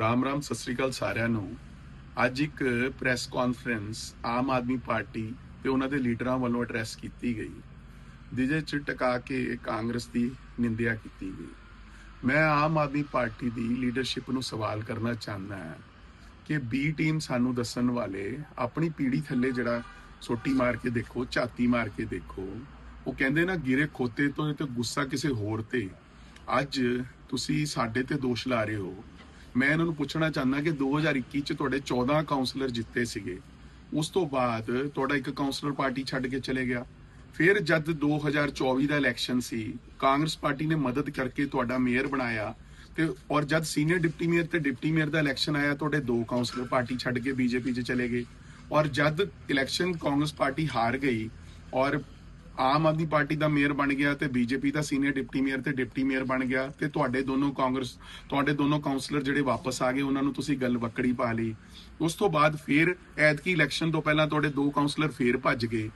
ਰਾਮ ਰਾਮ, ਸਤਿ ਸ੍ਰੀ ਅਕਾਲ ਸਾਰਿਆਂ ਨੂੰ। ਅੱਜ ਇੱਕ press conference Aam Aadmi Party ਤੇ ਉਹਨਾਂ ਦੇ ਲੀਡਰਾਂ ਵੱਲੋਂ ਐਡਰੈਸ ਕੀਤੀ ਗਈ, ਜਿਹਦੇ ਚ ਟਿਕਾ ਕੇ ਕਾਂਗਰਸ ਦੀ ਨਿੰਦਿਆ ਕੀਤੀ ਗਈ। ਮੈਂ ਆਮ ਆਦਮੀ ਪਾਰਟੀ ਦੀ ਲੀਡਰਸ਼ਿਪ ਨੂੰ ਸਵਾਲ ਕਰਨਾ ਚਾਹੁੰਦਾ ਹਾਂ ਕਿ ਬੀ ਟੀਮ ਸਾਨੂੰ ਦੱਸਣ ਵਾਲੇ ਆਪਣੀ ਪੀੜੀ ਥੱਲੇ ਜਿਹੜਾ ਸੋਟੀ ਮਾਰ ਕੇ ਦੇਖੋ, ਝਾਤੀ ਮਾਰ ਕੇ ਦੇਖੋ, ਉਹ ਕਹਿੰਦੇ ਨਾ ਗਿਰੇ ਖੋਤੇ ਤੋਂ ਤੇ ਗੁੱਸਾ ਕਿਸੇ ਹੋਰ ਤੇ। ਅੱਜ ਤੁਸੀਂ ਸਾਡੇ ਤੇ ਦੋਸ਼ ਲਾ ਰਹੇ ਹੋ। ਮੈਂ ਇਹਨਾਂ ਨੂੰ ਪੁੱਛਣਾ ਚਾਹੁੰਦਾ ਕਿ 2021 ਚ ਤੁਹਾਡੇ 14 ਕਾਉਂਸਲਰ ਜਿੱਤੇ ਸੀਗੇ। ਉਸ ਤੋਂ ਬਾਅਦ ਤੁਹਾਡਾ ਇੱਕ ਕਾਉਂਸਲਰ ਪਾਰਟੀ ਛੱਡ ਕੇ ਚਲੇ ਗਿਆ। ਫਿਰ ਜਦ 2024 ਦਾ ਇਲੈਕਸ਼ਨ ਸੀ, ਕਾਂਗਰਸ ਪਾਰਟੀ ਨੇ ਮਦਦ ਕਰਕੇ ਤੁਹਾਡਾ ਮੇਅਰ ਬਣਾਇਆ ਤੇ ਔਰ ਜਦ ਸੀਨੀਅਰ ਡਿਪਟੀ ਮੇਅਰ ਤੇ ਡਿਪਟੀ ਮੇਅਰ ਦਾ ਇਲੈਕਸ਼ਨ ਆਇਆ, ਤੁਹਾਡੇ ਦੋ ਕਾਉਂਸਲਰ ਪਾਰਟੀ ਛੱਡ ਕੇ ਬੀਜੇਪੀ 'ਚ ਚਲੇ ਗਏ। ਔਰ ਜਦ ਇਲੈਕਸ਼ਨ ਕਾਂਗਰਸ ਪਾਰਟੀ ਹਾਰ ਗਈ ਔਰ ਆਮ ਆਦਮੀ ਪਾਰਟੀ ਦਾ ਮੇਅਰ ਬਣ ਗਿਆ ਤੇ ਬੀਜੇਪੀ ਦਾ ਸੀਨੀਅਰ ਡਿਪਟੀ ਮੇਅਰ ਤੇ ਡਿਪਟੀ ਮੇਅਰ ਬਣ ਗਿਆ ਤੇ ਤੁਹਾਡੇ ਦੋਨੋਂ ਕਾਂਗਰਸ, ਤੁਹਾਡੇ ਦੋਨੋਂ ਕਾਉਂਸਲਰ ਜਿਹੜੇ ਵਾਪਸ ਆ ਗਏ, ਉਹਨਾਂ ਨੂੰ ਤੁਸੀਂ ਗੱਲ ਵਕੜੀ ਪਾ ਲਈ। ਉਸ ਤੋਂ ਬਾਅਦ ਫਿਰ ਐਤਕੀ ਇਲੈਕਸ਼ਨ ਤੋਂ ਪਹਿਲਾਂ ਤੁਹਾਡੇ ਦੋ ਕਾਉਂਸਲਰ ਫੇਰ ਭੱਜ ਗਏ।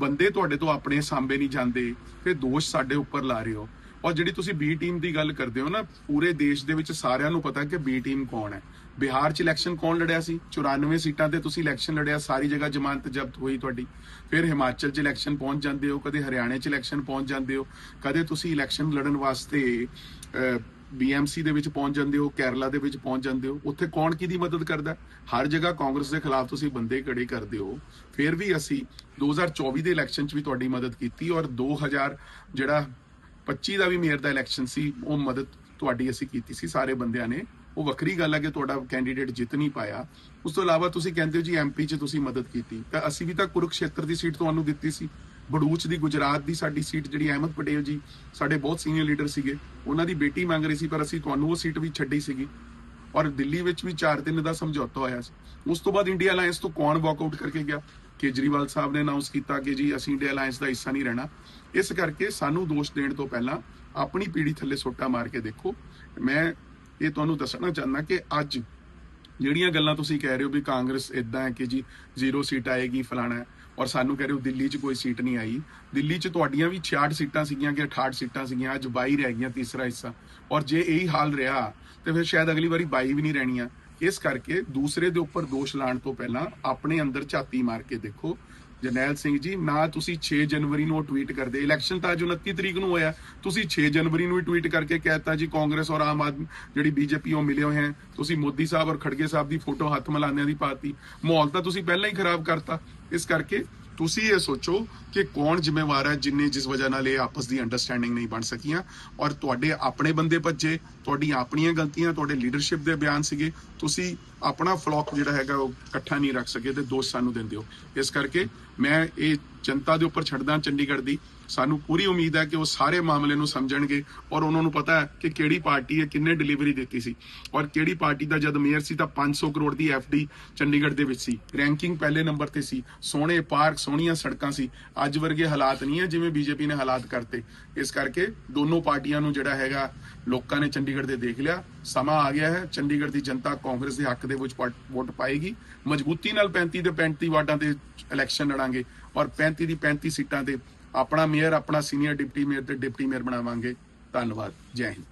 ਬੰਦੇ ਤੁਹਾਡੇ ਤੋਂ ਆਪਣੇ ਸਾਹਮਣੇ ਨਹੀਂ ਜਾਂਦੇ ਤੇ ਦੋਸ਼ ਸਾਡੇ ਉੱਪਰ ਲਾ ਰਹੇ ਹੋ। ਔਰ ਜਿਹੜੀ ਤੁਸੀਂ ਬੀ ਟੀਮ ਦੀ ਗੱਲ ਕਰਦੇ ਹੋ ਨਾ, ਪੂਰੇ ਦੇਸ਼ ਦੇ ਵਿੱਚ ਸਾਰਿਆਂ ਨੂੰ ਪਤਾ ਕਿ ਬੀ ਟੀਮ ਕੌਣ ਹੈ। ਬਿਹਾਰ 'ਚ ਇਲੈਕਸ਼ਨ ਕੌਣ ਲੜਿਆ ਸੀ? 94 ਸੀਟਾਂ ਤੇ ਤੁਸੀਂ ਇਲੈਕਸ਼ਨ ਲੜਿਆ, ਸਾਰੀ ਜਗ੍ਹਾ ਜ਼ਮਾਨਤ ਜ਼ਬਤ ਹੋਈ ਤੁਹਾਡੀ। ਫਿਰ ਹਿਮਾਚਲ 'ਚ ਇਲੈਕਸ਼ਨ ਪਹੁੰਚ ਜਾਂਦੇ ਹੋ, ਕਦੇ ਹਰਿਆਣੇ 'ਚ ਇਲੈਕਸ਼ਨ ਪਹੁੰਚ ਜਾਂਦੇ ਹੋ, ਕਦੇ ਤੁਸੀਂ ਇਲੈਕਸ਼ਨ ਲੜਨ ਵਾਸਤੇ ਬੀਐਮਸੀ ਦੇ ਵਿੱਚ ਪਹੁੰਚ ਜਾਂਦੇ ਹੋ, ਕੇਰਲਾ ਦੇ ਵਿੱਚ ਪਹੁੰਚ ਜਾਂਦੇ ਹੋ। ਉੱਥੇ ਕੌਣ ਕਿਹਦੀ ਮਦਦ ਕਰਦਾ? ਹਰ ਜਗ੍ਹਾ ਕਾਂਗਰਸ ਦੇ ਖਿਲਾਫ ਤੁਸੀਂ ਬੰਦੇ ਖੜੇ ਕਰਦੇ ਹੋ। ਫਿਰ ਵੀ ਅਸੀਂ 2024 ਦੇ ਇਲੈਕਸ਼ਨ 'ਚ ਵੀ ਤੁਹਾਡੀ ਮਦਦ ਕੀਤੀ ਔਰ 2000 ਜਿਹੜਾ 25 ਦਾ ਵੀ ਮੇਅਰ ਦਾ ਇਲੈਕਸ਼ਨ ਸੀ, ਉਹ ਮਦਦ ਤੁਹਾਡੀ ਅਸੀਂ ਕੀਤੀ ਸੀ, ਸਾਰੇ ਬੰਦਿਆਂ ਨੇ। ਉਹ ਵੱਖਰੀ ਗੱਲ ਹੈ ਕਿ ਤੁਹਾਡਾ ਕੈਂਡੀਡੇਟ ਜਿੱਤ ਨਹੀਂ ਪਾਇਆ। ਉਸ ਤੋਂ ਇਲਾਵਾ ਤੁਸੀਂ ਕਹਿੰਦੇ ਹੋ ਜੀ ਐਮਪੀ 'ਚ ਤੁਸੀਂ ਮਦਦ ਕੀਤੀ। ਤਾਂ ਅਸੀਂ ਵੀ ਤਾਂ ਕੁਰੂਕਸ਼ੇਤਰ ਦੀ ਸੀਟ ਤੁਹਾਨੂੰ ਦਿੱਤੀ ਸੀ। ਬੜੂਚ ਦੀ, ਗੁਜਰਾਤ ਦੀ ਸਾਡੀ ਸੀਟ ਜਿਹੜੀ ਅਹਿਮਦ ਪਟੇਲ ਜੀ, ਸਾਡੇ ਬਹੁਤ ਸੀਨੀਅਰ ਲੀਡਰ ਸੀਗੇ। ਉਹਨਾਂ ਦੀ ਬੇਟੀ ਮੰਗ ਰਹੀ ਸੀ, ਪਰ ਅਸੀਂ ਤੁਹਾਨੂੰ ਉਹ ਸੀਟ ਵੀ ਛੱਡੀ ਸੀਗੀ। ਔਰ ਦਿੱਲੀ ਵਿੱਚ ਵੀ 4-3 ਦਾ ਸਮਝੌਤਾ ਹੋਇਆ ਸੀ। ਉਸ ਤੋਂ ਬਾਅਦ ਇੰਡੀਆ ਅਲਾਈਅੰਸ ਤੋਂ ਕੌਣ ਵਾਕਆਊਟ ਕਰਕੇ ਗਿਆ? ਕੇਜਰੀਵਾਲ ਸਾਹਿਬ ਨੇ ਅਨਾਉਂਸ ਕੀਤਾ ਕਿ ਜੀ ਅਸੀਂ ਇੰਡੀਆ ਅਲਾਈਅੰਸ ਦਾ ਹਿੱਸਾ ਨਹੀਂ ਰਹਿਣਾ। ਇਸ ਕਰਕੇ ਸਾਨੂੰ ਦੋਸ਼ ਦੇਣ ਤੋਂ ਪਹਿਲਾਂ ਆਪਣੀ ਪੀੜੀ ਥੱਲੇ ਸੋਟਾ ਮਾਰ ਕੇ ਦੇਖੋ। ਮੈਂ ਇਹ ਤੁਹਾਨੂੰ ਦੱਸਣਾ ਚਾਹੁੰਦਾ ਕਿ ਅੱਜ ਜਿਹੜੀਆਂ ਗੱਲਾਂ ਤੁਸੀਂ ਕਹਿ ਰਹੇ ਹੋ ਵੀ ਕਾਂਗਰਸ ਇਦਾਂ ਹੈ ਕਿ ਜੀ ਜ਼ੀਰੋ ਸੀਟ ਆਏਗੀ ਫਲਾਣਾ ਔਰ ਸਾਨੂੰ ਕਹਿ ਰਹੇ ਹੋ ਦਿੱਲੀ 'ਚ ਕੋਈ ਸੀਟ ਨਹੀਂ ਆਈ। ਦਿੱਲੀ 'ਚ ਤੁਹਾਡੀਆਂ ਵੀ 66 ਸੀਟਾਂ ਸੀਗੀਆਂ ਕਿ 68 ਸੀਟਾਂ ਸੀਗੀਆਂ, ਅੱਜ 22 ਰਹਿ ਗਈਆਂ ਤੀਸਰਾ ਹਿੱਸਾ। ਔਰ ਜੇ ਇਹੀ ਹਾਲ ਰਿਹਾ, ਤੇ ਫਿਰ ਸ਼ਾਇਦ ਅਗਲੀ ਵਾਰੀ 22 ਵੀ ਨਹੀਂ ਰਹਿਣੀਆਂ। ਇਸ ਕਰਕੇ ਦੂਸਰੇ ਦੇ ਉੱਪਰ ਦੋਸ਼ ਲਾਣ ਤੋਂ ਪਹਿਲਾਂ ਆਪਣੇ ਅੰਦਰ ਝਾਤੀ ਮਾਰ ਕੇ ਦੇਖੋ। ਜਰਨੈਲ ਸਿੰਘ ਜੀ, ਨਾ ਤੁਸੀਂ 6 ਜਨਵਰੀ ਨੂੰ ਟਵੀਟ ਕਰਦੇ। ਇਲੈਕਸ਼ਨ ਤਾਂ ਅੱਜ 29 ਤਰੀਕ ਨੂੰ ਹੋਇਆ। ਤੁਸੀਂ 6 ਜਨਵਰੀ ਨੂੰ ਹੀ ਟਵੀਟ ਕਰਕੇ ਕਹਿਤਾ ਜੀ, ਕਾਂਗਰਸ ਔਰ ਆਮ ਆਦਮੀ, ਜਿਹੜੀ ਬੀਜੇਪੀ ਉਹ ਮਿਲੇ ਹੋਏ ਹਨ। ਤੁਸੀਂ ਮੋਦੀ ਸਾਹਿਬ ਔਰ ਖੜਗੇ ਸਾਹਿਬ ਦੀ ਫੋਟੋ ਹੱਥ ਮਿਲਾਉਂਦਿਆਂ ਦੀ ਪਾਤੀ। ਮਾਹੌਲ ਤਾਂ ਤੁਸੀਂ ਪਹਿਲਾਂ ਹੀ ਖਰਾਬ ਕਰਤਾ। ਇਸ ਕਰਕੇ ਤੁਸੀਂ ਇਹ ਸੋਚੋ ਕਿ ਕੌਣ ਜ਼ਿੰਮੇਵਾਰ ਹੈ ਜਿੰਨੇ ਜਿਸ ਵਜ੍ਹਾ ਨਾਲ ਇਹ ਆਪਸ ਦੀ ਅੰਡਰਸਟੈਂਡਿੰਗ ਨਹੀਂ ਬਣ ਸਕੀਆਂ ਔਰ ਤੁਹਾਡੇ ਆਪਣੇ ਬੰਦੇ ਭੱਜੇ ਤੁਹਾਡੀਆਂ ਆਪਣੀਆਂ ਗਲਤੀਆਂ, ਤੁਹਾਡੇ ਲੀਡਰਸ਼ਿਪ ਦੇ ਬਿਆਨ ਸੀਗੇ, ਤੁਸੀਂ ਆਪਣਾ ਫਲੌਕ ਜਿਹੜਾ ਹੈਗਾ ਉਹ ਇਕੱਠਾ ਨਹੀਂ ਰੱਖ ਸਕੇ ਤੇ ਦੋਸ਼ ਸਾਨੂੰ ਦਿੰਦੇ ਹੋ। ਇਸ ਕਰਕੇ ਮੈਂ ਇਹ ਜਨਤਾ ਦੇ ਉੱਪਰ ਛੱਡਦਾ ਚੰਡੀਗੜ੍ਹ ਦੀ। ਸਾਨੂੰ ਪੂਰੀ ਉਮੀਦ ਹੈ ਕਿ ਉਹ ਸਾਰੇ ਮਾਮਲੇ ਨੂੰ ਸਮਝਣਗੇ ਔਰ ਉਹਨਾਂ ਨੂੰ ਪਤਾ ਹੈ ਕਿ ਕਿਹੜੀ ਪਾਰਟੀ ਹੈ ਕਿੰਨੇ ਡਿਲੀਵਰੀ ਦਿੱਤੀ ਸੀ। ਔਰ ਕਿਹੜੀ ਪਾਰਟੀ ਦਾ ਜਦ ਮੇਅਰ ਸੀ ਤਾਂ 500 ਕਰੋੜ ਦੀ ਐਫਡੀ ਚੰਡੀਗੜ੍ਹ ਦੇ ਵਿੱਚ ਸੀ। ਰੈਂਕਿੰਗ ਪਹਿਲੇ ਨੰਬਰ ਤੇ ਸੀ। ਸੋਹਣੇ ਪਾਰਕ ਸੋਹਣੀਆਂ ਸੜਕਾਂ ਸੀ। ਅੱਜ ਵਰਗੇ ਹਾਲਾਤ ਨਹੀਂ ਹੈ ਜਿਵੇਂ ਬੀਜੇਪੀ ਨੇ ਹਾਲਾਤ ਕਰਤੇ। ਇਸ ਕਰਕੇ ਦੋਨੋਂ ਪਾਰਟੀਆਂ ਨੂੰ ਜਿਹੜਾ ਹੈਗਾ, ਲੋਕਾਂ ਨੇ ਚੰਡੀਗੜ੍ਹ ਦੇ ਦੇਖ ਲਿਆ। ਸਮਾਂ ਆ ਗਿਆ ਹੈ, ਚੰਡੀਗੜ੍ਹ ਦੀ ਜਨਤਾ ਕਾਂਗਰਸ ਦੇ ਹੱਕ ਦੇ ਵਿੱਚ ਵੋਟ- ਪਾਏਗੀ। ਮਜ਼ਬੂਤੀ ਨਾਲ 35 ਦੇ 35 ਵਾਰਡਾਂ ਤੇ ਇਲੈਕਸ਼ਨ ਲੜਾਂਗੇ ਔਰ 35 ਦੀ 35 ਸੀਟਾਂ ਤੇ ਆਪਣਾ ਮੇਅਰ ਆਪਣਾ ਸੀਨੀਅਰ ਡਿਪਟੀ ਮੇਅਰ ਤੇ ਡਿਪਟੀ ਮੇਅਰ ਬਣਾਵਾਂਗੇ। ਧੰਨਵਾਦ। ਜੈ ਹਿੰਦ।